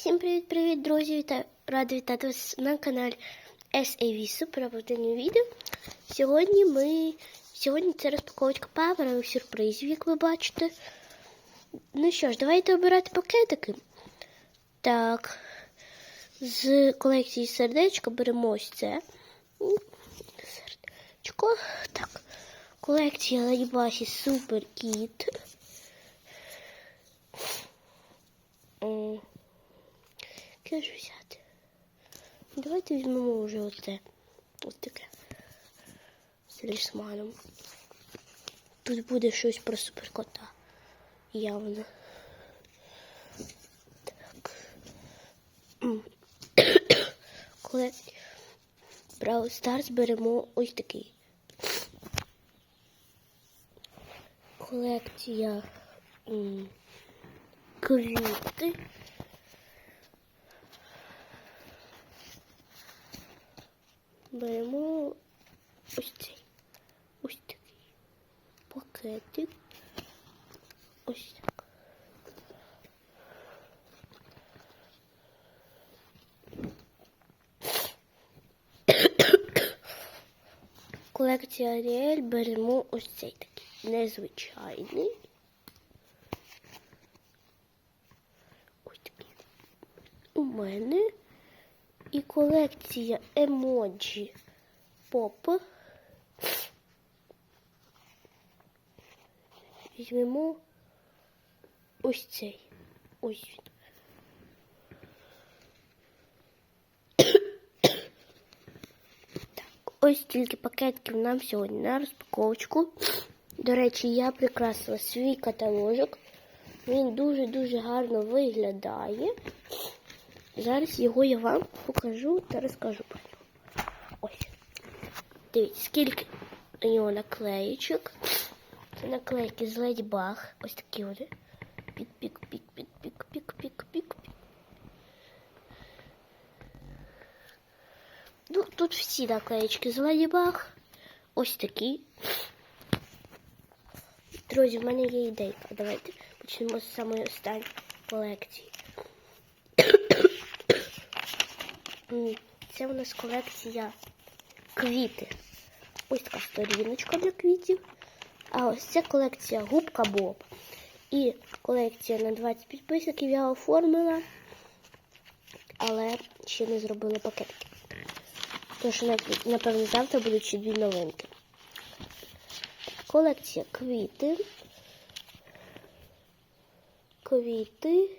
Всім привіт-привіт, друзі! Віта... Рада вітати вас на каналі SAV Super оповідання відео. Сьогодні ми. Сьогодні це розпаковочка паперових сюрпризів, як ви бачите. Ну що ж, давайте обирати пакетики. Так. З колекції сердечка беремо ось це. Сердечко. Так. Колекція Ладібасі Супер Кіт. Давайте візьмемо вже оце. Ось таке. З талісманом. Тут буде щось про суперкота. Явно. Так. Коли Браво Старс беремо ось такий. Колекція м, Беремо ось цей. Ось такий пакетик. Ось так. Колекція Аріель беремо ось цей такий незвичайний. Ось такий. У мене і колекція емоджі поп. Візьмемо ось цей. Ось він. Так, ось тільки пакетків нам сьогодні на розпаковочку. До речі, я прикрасила свій каталожок. Він дуже-дуже гарно виглядає. Зараз його я вам покажу та розкажу про нього. Ось. Дивіться, скільки у нього наклеїчок. Це наклейки з Леді Баг. Ось такі вони. Пік-пік-пік-пік-пік-пік-пік-пік. Ну, тут всі наклеїчки з Леді Баг. Ось такі. Друзі, в мене є ідейка. Давайте почнемо з самої останньої колекції. М, Це у нас колекція квіти. Ось така сторіночка для квітів. А ось це колекція губка Боб. І колекція на 20 підписників я оформила, але ще не зробила пакетики. Тож, напевно, завтра будуть ще дві новинки. Колекція квіти. Квіти.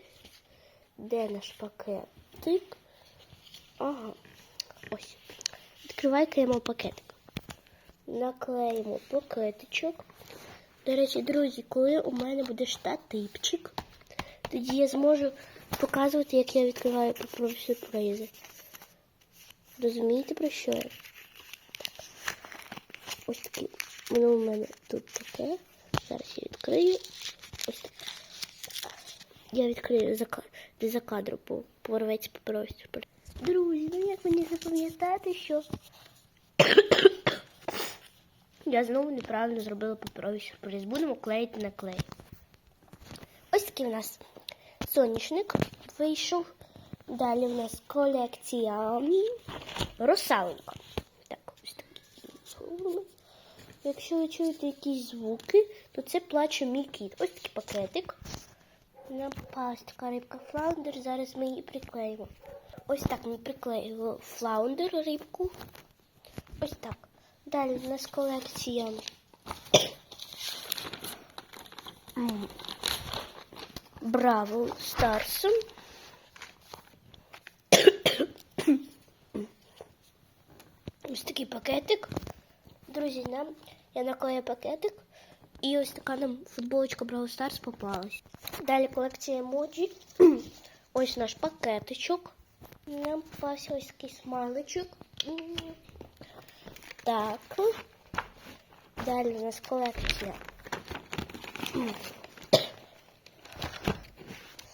Де наш пакетик? Ага. Ось. Відкривай Відкриваємо пакетик. Наклеїмо пакетичок. До речі, друзі, коли у мене буде штативчик, тоді я зможу показувати, як я відкриваю паперові сюрпризи. Розумієте, про що я? Ось такі. Воно у мене тут таке. Зараз я відкрию. Ось таке. Я відкрию за, за кадром по- порветься паперовий сюрприз. Друзі, ну як мені запам'ятати, що я знову неправильно зробила паперовий сюрприз. Будемо клеїти на клей. Ось такий у нас соняшник вийшов. Далі у нас колекція русалонька. Так, ось такі. Якщо ви чуєте якісь звуки, то це плаче мій кіт. Ось такий пакетик. Напасть така рибка флаундер. Зараз ми її приклеїмо. Ось так ми приклеїли флаундер рибку. Ось так. Далі в нас колекція. Браво Старсом. Ось такий пакетик. Друзі, нам я наклею пакетик. І ось така нам футболочка Браво Старс попалась. Далі колекція емоджі. Ось наш пакетичок. Нам попався ось. Так. Далі у нас колекція.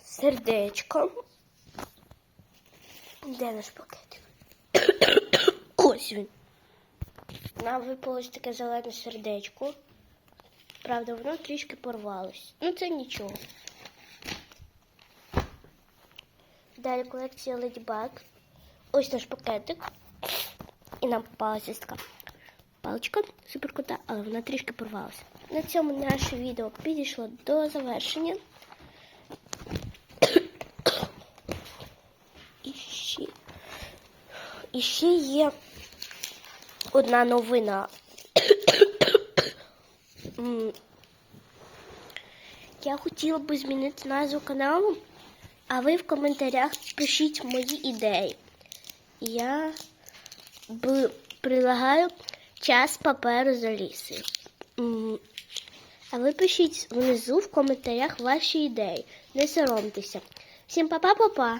Сердечко. Де наш пакетик? Ось він. Нам випалось таке зелене сердечко. Правда, воно трішки порвалось. Ну, це нічого. Далі колекція Lady Баг. Ось наш пакетик. І нам попалася така паличка супер крута, але вона трішки порвалася. На цьому наше відео підійшло до завершення. І ще, і ще є одна новина. Я хотіла би змінити назву каналу, а ви в коментарях пишіть мої ідеї. Я б прилагаю час паперу за ліси. А ви пишіть внизу в коментарях ваші ідеї. Не соромтеся. Всім па-па-па-па!